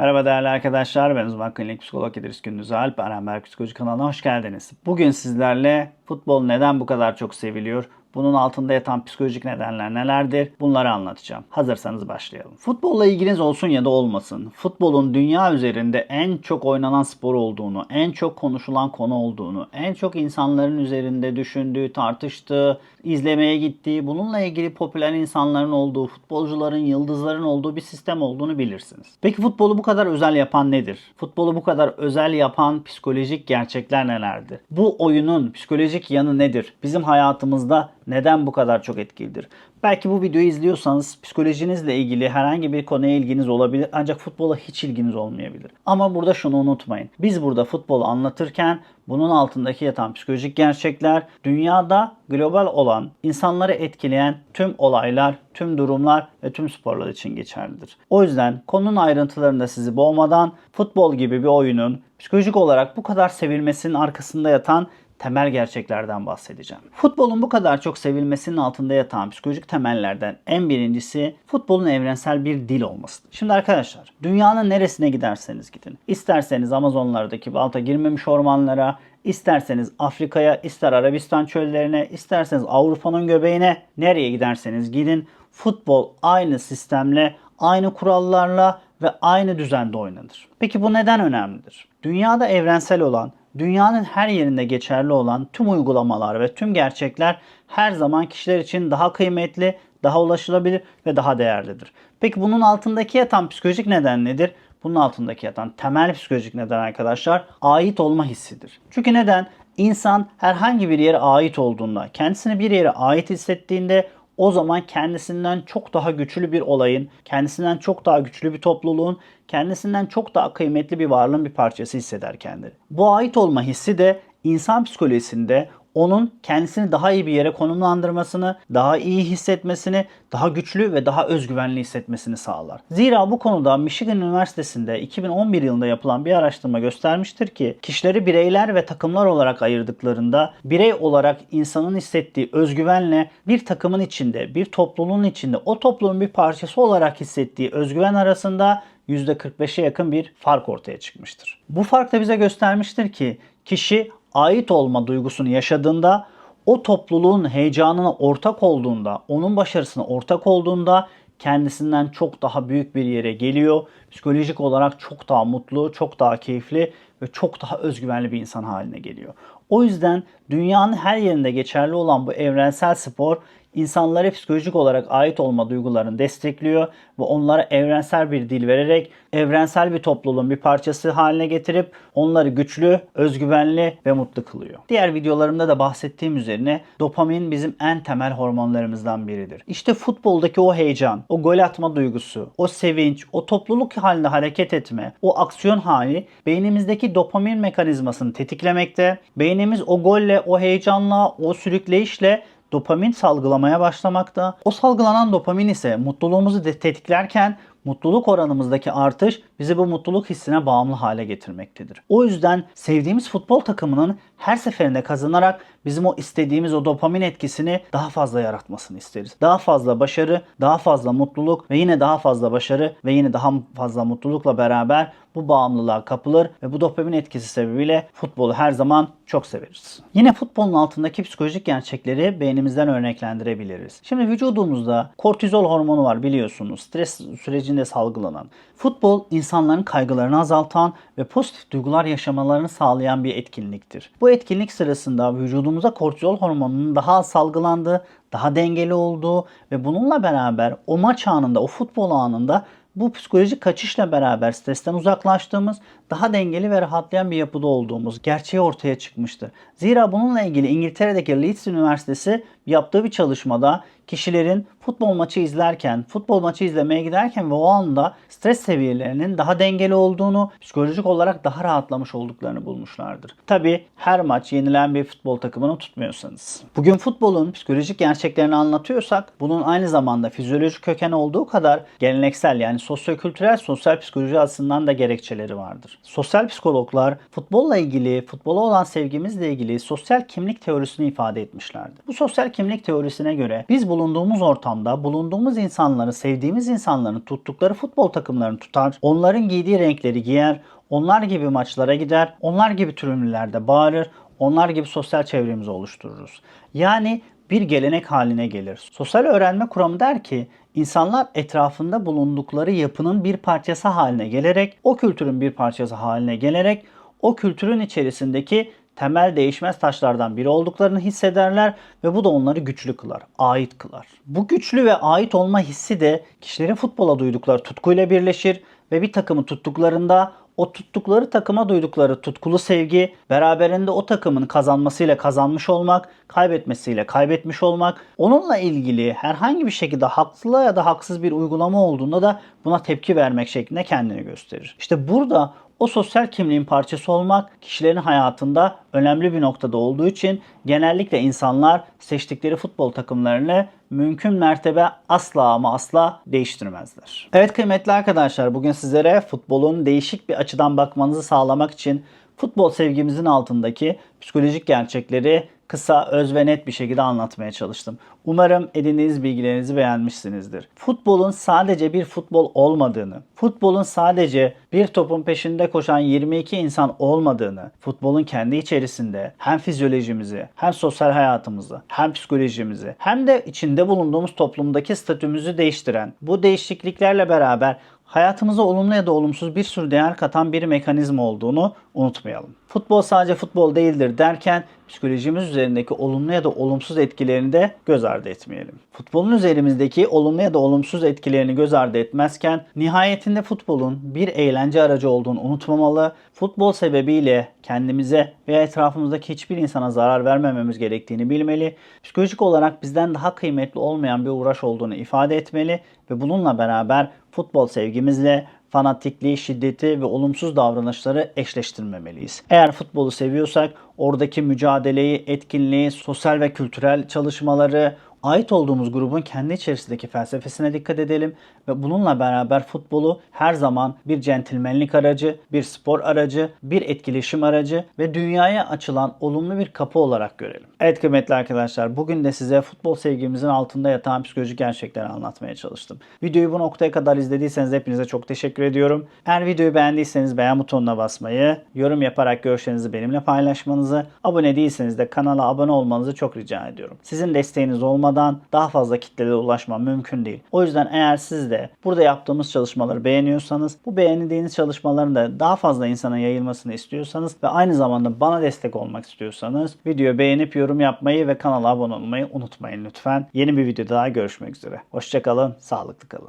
Merhaba değerli arkadaşlar. Ben uzman klinik psikolog İdris Gündüz Alp. Aramber Psikoloji kanalına hoş geldiniz. Bugün sizlerle futbol neden bu kadar çok seviliyor? Bunun altında yatan psikolojik nedenler nelerdir? Bunları anlatacağım. Hazırsanız başlayalım. Futbolla ilginiz olsun ya da olmasın. Futbolun dünya üzerinde en çok oynanan spor olduğunu, en çok konuşulan konu olduğunu, en çok insanların üzerinde düşündüğü, tartıştığı, izlemeye gittiği, bununla ilgili popüler insanların olduğu, futbolcuların, yıldızların olduğu bir sistem olduğunu bilirsiniz. Peki futbolu bu kadar özel yapan nedir? Futbolu bu kadar özel yapan psikolojik gerçekler nelerdir? Bu oyunun psikolojik yanı nedir? Bizim hayatımızda neden bu kadar çok etkilidir? Belki bu videoyu izliyorsanız psikolojinizle ilgili herhangi bir konuya ilginiz olabilir ancak futbola hiç ilginiz olmayabilir. Ama burada şunu unutmayın. Biz burada futbolu anlatırken bunun altındaki yatan psikolojik gerçekler, dünyada global olan, insanları etkileyen tüm olaylar, tüm durumlar ve tüm sporlar için geçerlidir. O yüzden konunun ayrıntılarında sizi boğmadan futbol gibi bir oyunun psikolojik olarak bu kadar sevilmesinin arkasında yatan temel gerçeklerden bahsedeceğim. Futbolun bu kadar çok sevilmesinin altında yatan psikolojik temellerden en birincisi futbolun evrensel bir dil olmasıdır. Şimdi arkadaşlar dünyanın neresine giderseniz gidin. İsterseniz Amazonlardaki balta girmemiş ormanlara, isterseniz Afrika'ya, ister Arabistan çöllerine, isterseniz Avrupa'nın göbeğine nereye giderseniz gidin. Futbol aynı sistemle, aynı kurallarla ve aynı düzende oynanır. Peki bu neden önemlidir? Dünyada evrensel olan dünyanın her yerinde geçerli olan tüm uygulamalar ve tüm gerçekler her zaman kişiler için daha kıymetli, daha ulaşılabilir ve daha değerlidir. Peki bunun altındaki yatan psikolojik neden nedir? Bunun altındaki yatan temel psikolojik neden arkadaşlar ait olma hissidir. Çünkü neden? İnsan herhangi bir yere ait olduğunda, kendisini bir yere ait hissettiğinde o zaman kendisinden çok daha güçlü bir olayın, kendisinden çok daha güçlü bir topluluğun, kendisinden çok daha kıymetli bir varlığın bir parçası hisseder kendini. Bu ait olma hissi de insan psikolojisinde onun kendisini daha iyi bir yere konumlandırmasını, daha iyi hissetmesini, daha güçlü ve daha özgüvenli hissetmesini sağlar. Zira bu konuda Michigan Üniversitesi'nde 2011 yılında yapılan bir araştırma göstermiştir ki kişileri bireyler ve takımlar olarak ayırdıklarında birey olarak insanın hissettiği özgüvenle bir takımın içinde, bir topluluğun içinde o toplumun bir parçası olarak hissettiği özgüven arasında %45'e yakın bir fark ortaya çıkmıştır. Bu fark da bize göstermiştir ki kişi ait olma duygusunu yaşadığında o topluluğun heyecanına ortak olduğunda, onun başarısına ortak olduğunda kendisinden çok daha büyük bir yere geliyor. Psikolojik olarak çok daha mutlu, çok daha keyifli ve çok daha özgüvenli bir insan haline geliyor. O yüzden dünyanın her yerinde geçerli olan bu evrensel spor insanlara psikolojik olarak ait olma duygularını destekliyor ve onlara evrensel bir dil vererek evrensel bir topluluğun bir parçası haline getirip onları güçlü, özgüvenli ve mutlu kılıyor. Diğer videolarımda da bahsettiğim üzerine dopamin bizim en temel hormonlarımızdan biridir. İşte futboldaki o heyecan, o gol atma duygusu, o sevinç, o topluluk halinde hareket etme, o aksiyon hali beynimizdeki dopamin mekanizmasını tetiklemekte. Beynimiz o golle, o heyecanla, o sürükleyişle dopamin salgılamaya başlamakta. O salgılanan dopamin ise mutluluğumuzu tetiklerken mutluluk oranımızdaki artış bizi bu mutluluk hissine bağımlı hale getirmektedir. O yüzden sevdiğimiz futbol takımının her seferinde kazanarak bizim o istediğimiz o dopamin etkisini daha fazla yaratmasını isteriz. Daha fazla başarı, daha fazla mutluluk ve yine daha fazla başarı ve yine daha fazla mutlulukla beraber bu bağımlılığa kapılır ve bu dopamin etkisi sebebiyle futbolu her zaman çok severiz. Yine futbolun altındaki psikolojik gerçekleri beynimizden örneklendirebiliriz. Şimdi vücudumuzda kortizol hormonu var biliyorsunuz. Stres sürecinde salgılanan. Futbol insanların kaygılarını azaltan ve pozitif duygular yaşamalarını sağlayan bir etkinliktir. Bu etkinlik sırasında vücudumuza kortizol hormonunun daha az salgılandığı, daha dengeli olduğu ve bununla beraber o maç anında, o futbol anında bu psikolojik kaçışla beraber stresten uzaklaştığımız, daha dengeli ve rahatlayan bir yapıda olduğumuz gerçeği ortaya çıkmıştır. Zira bununla ilgili İngiltere'deki Leeds Üniversitesi yaptığı bir çalışmada kişilerin futbol maçı izlerken, futbol maçı izlemeye giderken ve o anda stres seviyelerinin daha dengeli olduğunu, psikolojik olarak daha rahatlamış olduklarını bulmuşlardır. Tabi her maç yenilen bir futbol takımını tutmuyorsanız. Bugün futbolun psikolojik gerçeklerini anlatıyorsak bunun aynı zamanda fizyolojik köken olduğu kadar geleneksel yani sosyokültürel sosyal psikoloji açısından da gerekçeleri vardır. Sosyal psikologlar futbolla ilgili, futbola olan sevgimizle ilgili sosyal kimlik teorisini ifade etmişlerdi. Bu sosyal kimlik kimlik teorisine göre biz bulunduğumuz ortamda bulunduğumuz insanları, sevdiğimiz insanların tuttukları futbol takımlarını tutar, onların giydiği renkleri giyer, onlar gibi maçlara gider, onlar gibi tribünlerde bağırır, onlar gibi sosyal çevremizi oluştururuz. Yani bir gelenek haline gelir. Sosyal öğrenme kuramı der ki insanlar etrafında bulundukları yapının bir parçası haline gelerek, o kültürün bir parçası haline gelerek o kültürün içerisindeki temel değişmez taşlardan biri olduklarını hissederler ve bu da onları güçlü kılar, ait kılar. Bu güçlü ve ait olma hissi de kişilerin futbola duydukları tutkuyla birleşir ve bir takımı tuttuklarında o tuttukları takıma duydukları tutkulu sevgi beraberinde o takımın kazanmasıyla kazanmış olmak, kaybetmesiyle kaybetmiş olmak, onunla ilgili herhangi bir şekilde haklı ya da haksız bir uygulama olduğunda da buna tepki vermek şeklinde kendini gösterir. İşte burada o sosyal kimliğin parçası olmak kişilerin hayatında önemli bir noktada olduğu için genellikle insanlar seçtikleri futbol takımlarını mümkün mertebe asla ama asla değiştirmezler. Evet kıymetli arkadaşlar bugün sizlere futbolun değişik bir açıdan bakmanızı sağlamak için futbol sevgimizin altındaki psikolojik gerçekleri kısa, öz ve net bir şekilde anlatmaya çalıştım. Umarım edindiğiniz bilgilerinizi beğenmişsinizdir. Futbolun sadece bir futbol olmadığını, futbolun sadece bir topun peşinde koşan 22 insan olmadığını, futbolun kendi içerisinde hem fizyolojimizi, hem sosyal hayatımızı, hem psikolojimizi, hem de içinde bulunduğumuz toplumdaki statümüzü değiştiren, bu değişikliklerle beraber hayatımıza olumlu ya da olumsuz bir sürü değer katan bir mekanizma olduğunu unutmayalım. Futbol sadece futbol değildir derken psikolojimiz üzerindeki olumlu ya da olumsuz etkilerini de göz ardı etmeyelim. Futbolun üzerimizdeki olumlu ya da olumsuz etkilerini göz ardı etmezken nihayetinde futbolun bir eğlence aracı olduğunu unutmamalı. Futbol sebebiyle kendimize veya etrafımızdaki hiçbir insana zarar vermememiz gerektiğini bilmeli. Psikolojik olarak bizden daha kıymetli olmayan bir uğraş olduğunu ifade etmeli ve bununla beraber futbol sevgimizle fanatikliği, şiddeti ve olumsuz davranışları eşleştirmemeliyiz. Eğer futbolu seviyorsak oradaki mücadeleyi, etkinliği, sosyal ve kültürel çalışmaları, ait olduğumuz grubun kendi içerisindeki felsefesine dikkat edelim ve bununla beraber futbolu her zaman bir centilmenlik aracı, bir spor aracı, bir etkileşim aracı ve dünyaya açılan olumlu bir kapı olarak görelim. Evet kıymetli arkadaşlar bugün de size futbol sevgimizin altında yatan psikolojik gerçekleri anlatmaya çalıştım. Videoyu bu noktaya kadar izlediyseniz hepinize çok teşekkür ediyorum. Eğer videoyu beğendiyseniz beğen butonuna basmayı, yorum yaparak görüşlerinizi benimle paylaşmanızı, abone değilseniz de kanala abone olmanızı çok rica ediyorum. Sizin desteğiniz olmadan daha fazla kitlere ulaşmam mümkün değil. O yüzden eğer siz de burada yaptığımız çalışmaları beğeniyorsanız, bu beğendiğiniz çalışmaların da daha fazla insana yayılmasını istiyorsanız ve aynı zamanda bana destek olmak istiyorsanız videoyu beğenip yorum yapmayı ve kanala abone olmayı unutmayın lütfen. Yeni bir videoda daha görüşmek üzere. Hoşçakalın, sağlıklı kalın.